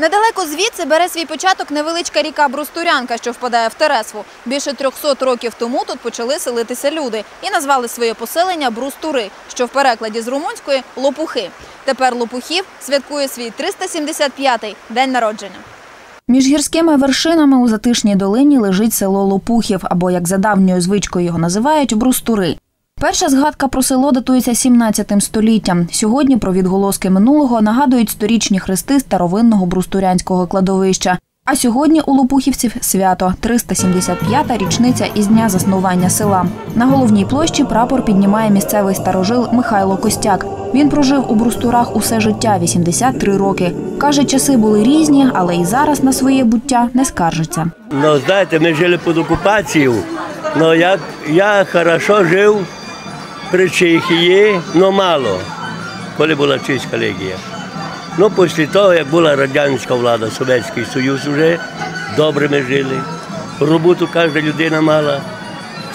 Недалеко звідси бере свій початок невеличка ріка Брустурянка, що впадає в Тересву. Більше 300 років тому тут почали селитися люди і назвали своє поселення Брустури, що в перекладі з румунської – лопухи. Тепер Лопухів святкує свій 375-й день народження. Між гірськими вершинами у затишній долині лежить село Лопухів, або, як за давньою звичкою його називають, Брустури. Перша згадка про село датується 17 століттям. Сьогодні про відголоски минулого нагадують сторічні хрести старовинного брустурянського кладовища. А сьогодні у Лопухівців свято 375-та річниця із дня заснування села. На головній площі прапор піднімає місцевий старожил Михайло Костяк. Він прожив у брустурах усе життя 83 роки. Каже, часи були різні, але і зараз на своє буття не скаржиться. Ну, знаєте, ми жили під окупацією. Ну, я, я хорошо жив при Чехії, але мало, коли була чеська легія. Ну, після того, як була радянська влада, Совєтський Союз вже, добре ми жили. Роботу кожна людина мала.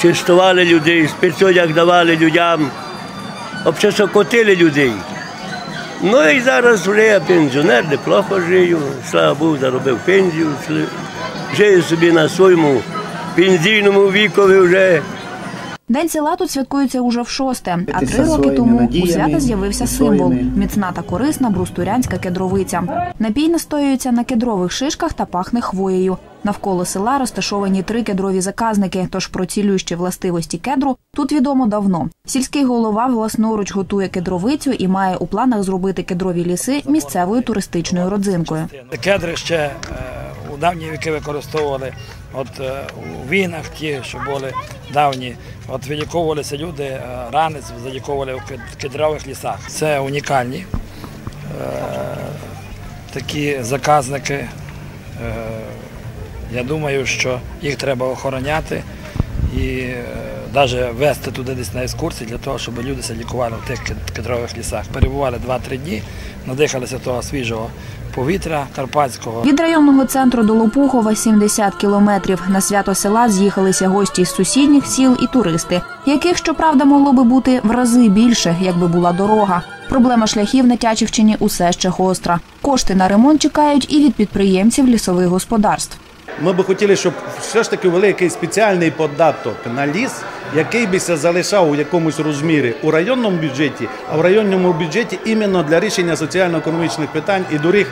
Чистували людей, спецодяг давали людям, взагалі котили людей. Ну і зараз вже я пенсіонер, неплохо жию. Слава Богу, заробив пенсію. Жию собі на своєму пенсійному вікові вже. День села тут святкується уже в шосте, а три роки тому у свята з'явився символ міцна та корисна брустурянська кедровиця. Напій настоюється на кедрових шишках та пахне хвоєю. Навколо села розташовані три кедрові заказники. Тож про цілющі властивості кедру тут відомо давно. Сільський голова власноруч готує кедровицю і має у планах зробити кедрові ліси місцевою туристичною родзинкою. Кедри ще е, у давні віки використовували от, е, у війнах ті, що були давні. От виліковувалися люди, ранець заліковували в кед- кедрових лісах. Це унікальні е, такі заказники. Е, я думаю, що їх треба охороняти і навіть вести туди десь на екскурсії для того, щоб люди се лікували в тих кед- кедрових лісах. Перебували 2-3 дні, надихалися того свіжого повітря карпатського. Від районного центру до Лопухова 70 кілометрів. На свято села з'їхалися гості з сусідніх сіл і туристи, яких, щоправда, могло би бути в рази більше, якби була дорога. Проблема шляхів на Тячівщині усе ще гостра. Кошти на ремонт чекають і від підприємців лісових господарств. Ми би хотіли, щоб все ж таки ввели якийсь спеціальний податок на ліс, який би се залишав у якомусь розмірі у районному бюджеті, а в районному бюджеті іменно для рішення соціально-економічних питань і доріг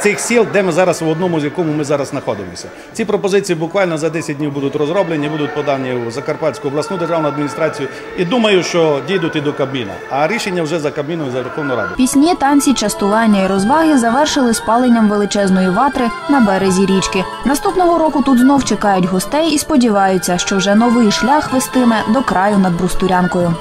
цих сіл, де ми зараз в одному з якому ми зараз знаходимося. Ці пропозиції буквально за 10 днів будуть розроблені, будуть подані у Закарпатську обласну державну адміністрацію. І думаю, що дійдуть і до Кабміна. А рішення вже за Кабміном за Верховну Раду. Пісні, танці, частування і розваги завершили спаленням величезної ватри на березі річки. Наступного року тут знов чекають гостей і сподіваються, що вже новий шлях вестиме до краю над Брустурянкою.